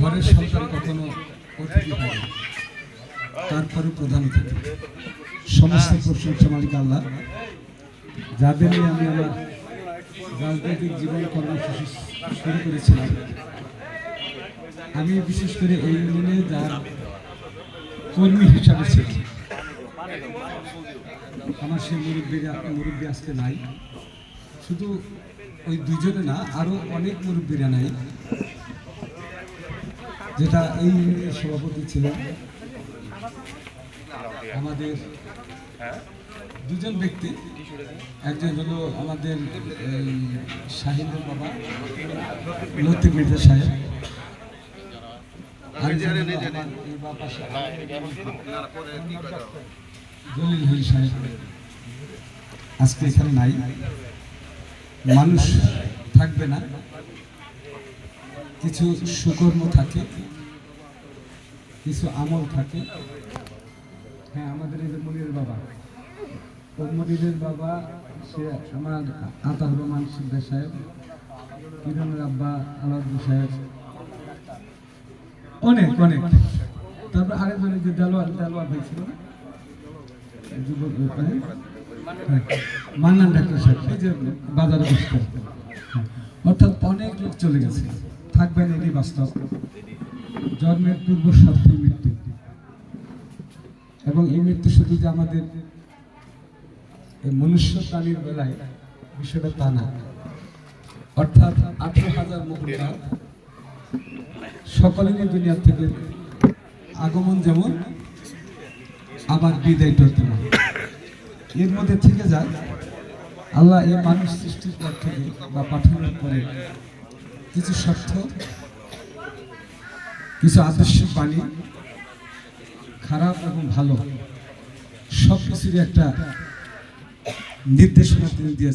ঘরের সন্তান কখনো অতিথি না। তারপরে প্রধান অতিথি। সমস্ত প্রশংসা মালিক আল্লাহ। যাদের নিয়ে আমি আমার রাজনৈতিক জীবন কর্মসূচি শুরু করেছিলাম, আমি বিশেষ করে এই ইউনিয়নে যার কর্মী হিসাবে ছিলাম। আমার সেই মুরব্বীরা মুরব্বী আজকে নাই। শুধু ওই দুজনে না আরও অনেক মুরব্বীরা নাই। যেটা এই ইউনিয়নের সভাপতি ছিলেন, আমাদের দুজন ব্যক্তি। একজন হলো আমাদের এই বাবা লতিফ মির্জা সাহেব। হলি সাহেব। আজকে এখানে নাই। মানুষ থাকবে না। কিছু সুকর্ম থাকে কিছু আমল থাকে। হ্যাঁ আমাদের এই যে মনিরের বাবা ও মনিরের বাবা সে আমার আতাহুর রহমান সিদ্ধা সাহেব কিরণের আব্বা আলাউদ্দিন সাহেব। অনেক অনেক। তারপর আরেকজন যে দেলোয়ার দেলোয়ার ভাই ছিল না? যুবক হ্যাঁ, মান্নান ডাক্তার সাহেব বাজারে বসতে অর্থাৎ অনেক লোক চলে গেছে। থাকবেন এটি বাস্তব। জন্মের পূর্ব সাথী মৃত্যু। এবং এই মৃত্যু শুধু যে আমাদের মনুষ্য প্রাণীর বেলায়, বিষয়টা তা না। অর্থাৎ আঠারো হাজার মুখটা সকলেরই দুনিয়া থেকে আগমন যেমন, আবার বিদায় করতে না এর মধ্যে থেকে যায় আল্লাহ এই মানুষ সৃষ্টির পর থেকে বা পাঠানোর পরে কিছু স্বার্থ কিছু আদর্শিক বাণী খারাপ এবং ভালো সব কিছুরই একটা নির্দেশনা তিনি দিয়েছেন।